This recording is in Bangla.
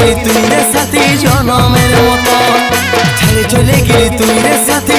গেলি তুই রে সাথী জনমের মতো। ছেড়ে চলে গেলি তুই রে সাথী